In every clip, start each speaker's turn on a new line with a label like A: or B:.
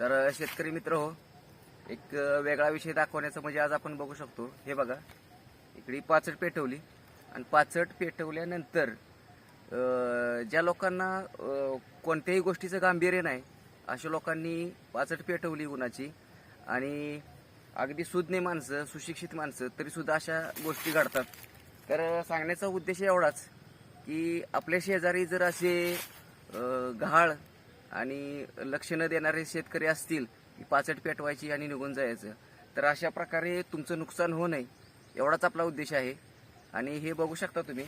A: तर शेतकरी मित्र हो एक वेगळा विषय दाखवण्याचं म्हणजे आज आपण बघू शकतो. हे बघा इकडे पाचट पेटवली आणि पाचट पेटवल्यानंतर ज्या लोकांना कोणत्याही गोष्टीचं गांभीर्य नाही अशा लोकांनी पाचट पेटवली उन्हाची आणि अगदी सुज्ञ माणसं सुशिक्षित माणसं तरीसुद्धा अशा गोष्टी घडतात. तर सांगण्याचा उद्देश एवढाच की आपल्या शेजारी जर असे अं, गहाळ आणि लक्ष न देणारे शेतकरी असतील की पाचट पेटवायची आणि निघून जायचं. तर अशा प्रकारे तुमचं नुकसान होऊ नये एवढाच आपला उद्देश आहे. आणि हे बघू शकता तुम्ही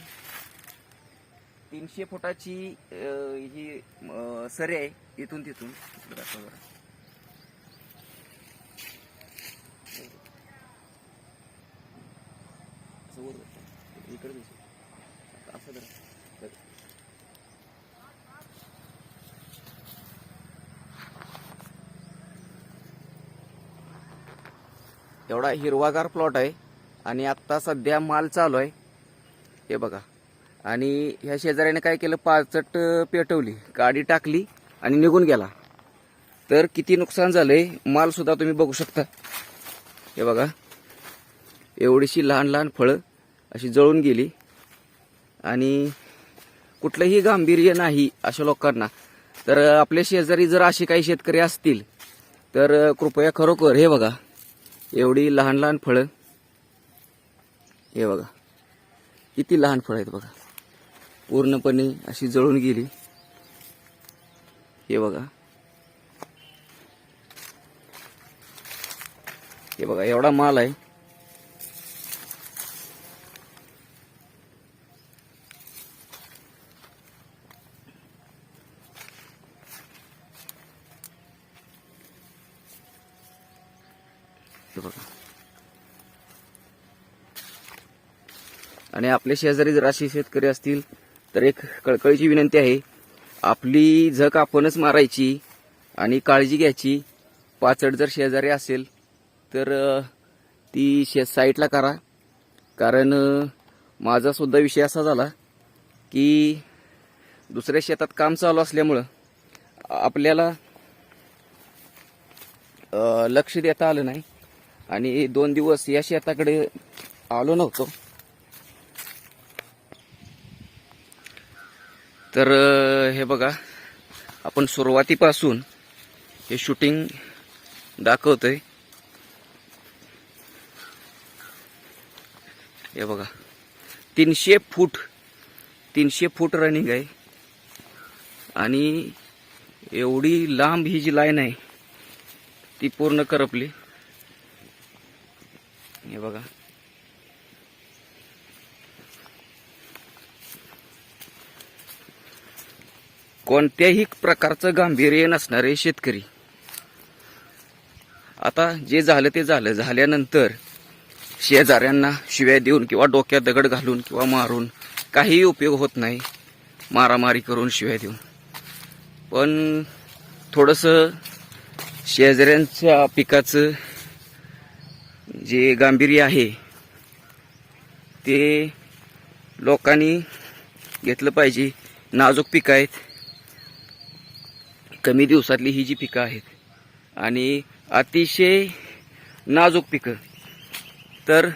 A: तीनशे फुटाची ही सरे आहे इथून तिथून. इकडे जरा. असं एवढा हिरवागार प्लॉट आहे. आणि आत्ता सध्या माल चालू आहे. हे बघा. आणि ह्या शेजाऱ्याने काय केलं? पाचट पेटवली. गाडी टाकली आणि निघून गेला. तर किती नुकसान झालंय? माल सुद्धा तुम्ही बघू शकता. हे बघा. एवढीशी लहान लहान फळं अशी जळून गेली. आणि कुठलंही गांभीर्य नाही अशा लोकांना. तर आपल्या शेजारी जर असे काही शेतकरी असतील तर कृपया खरोखर हे बघा. एवढी लहान लहान फळं. हे बघा. किती लहान फळं आहेत बघा. पूर्णपणे अशी जळून गेली. हे बघा. हे बघा एवढा माल आहे. हे बघा. आणि आपल्या शेजारी जर असे शेतकरी असतील तर एक कळकळीची विनंती आहे आपली झक आपणच मारायची आणि काळजी घ्यायची. पाचड जर शेजारी असेल तर ती शे साईटला करा. कारण माझा सुद्धा विषय असा झाला की दुसऱ्या शेतात काम चालू असल्यामुळं आपल्याला लक्ष देता आलं नाही. आणि दोन दिवस या शेताकडे आलो नव्हतो. तर हे बघा आपण सुरुवातीपासून हे शूटिंग दाखवतोय. हे बघा तीनशे फूट तीनशे फूट रनिंग आहे. आणि एवढी लांब ही जी लाईन आहे ती पूर्ण करपली. हे बघा. कोणत्याही प्रकारचं गांभीर्य नसणारे शेतकरी. आता जे झालं ते झालं. झाल्यानंतर शेजाऱ्यांना शिव्या देऊन किंवा डोक्यात दगड घालून किंवा मारून काहीही उपयोग होत नाही. मारामारी करून शिव्या देऊन. पण थोडंसं शेजाऱ्यांच्या पिकाचं जे गांभीर्य आहे ते लोकांनी घेतलं पाहिजे. नाजूक पिकं आहेत. कमी दिवसातली ही जी पिकं आहेत. आणि अतिशय नाजूक पिकं. तर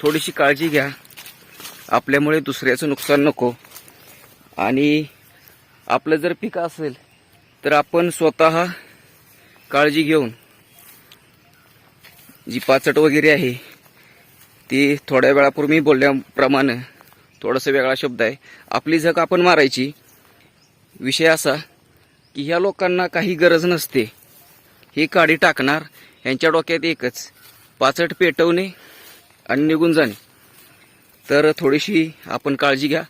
A: थोडीशी काळजी घ्या. आपल्यामुळे दुसऱ्याचं नुकसान नको. आणि आपलं जर पिकं असेल तर आपण स्वतः काळजी घेऊन जी पाचट वगैरे आहे ती थोड्या वेळापूर्वी बोलल्याप्रमाणे थोडासा वेगळा शब्द आहे. आपली झक आपण मारायची. विषय असा की ह्या लोकांना काही गरज नसते. ही काडी टाकणार यांच्या डोक्यात एकच पाचट पेटवणे आणि निघून जाणे. तर थोडीशी आपण काळजी घ्या.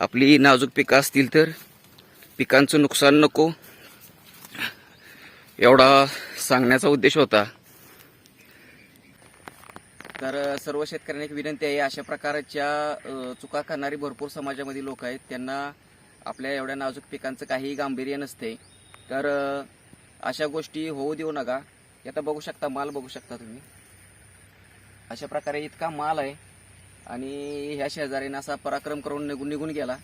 A: आपली नाजूक पिकं असतील तर पिकांचं नुकसान नको. एवढा सांगण्याचा उद्देश होता. तर सर्व शेतकऱ्यांना एक विनंती आहे अशा प्रकारच्या चुका करणारी भरपूर समाजामध्ये लोक आहेत. त्यांना आपल्या एवढ्या नाजूक पिकांचं काहीही गांभीर्य नसते. तर अशा गोष्टी होऊ देऊ नका. आता बघू शकता माल बघू शकता तुम्ही. अशा प्रकारे इतका माल आहे आणि ह्या शेजारीनं असा पराक्रम करून निघून निघून गेला.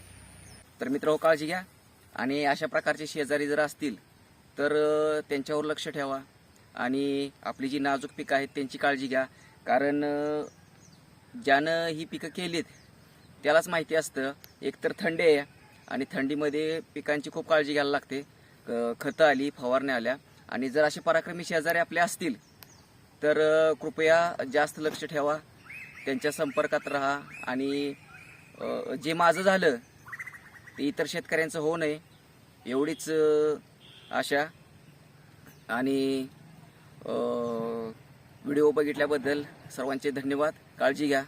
A: तर मित्र हो काळजी घ्या. आणि अशा प्रकारचे शेजारी जर असतील तर त्यांच्यावर लक्ष ठेवा. आणि आपली जी नाजूक पिकं आहेत त्यांची काळजी घ्या. कारण ज्यानं ही पिकं केलीत त्यालाच माहिती असतं. एकतर थंडी आहे आणि थंडीमध्ये पिकांची खूप काळजी घ्यायला लागते. खतं आली फवारण्या आल्या आणि जर असे पराक्रमी शेजारी आपले असतील तर कृपया जास्त लक्ष ठेवा त्यांच्या संपर्कात राहा आणि जे माझं झालं ते इतर शेतकऱ्यांचं होऊ नये एवढीच आशा आणि व्हिडिओ बघितल्याबद्दल सर्वांचे धन्यवाद. काळजी घ्या.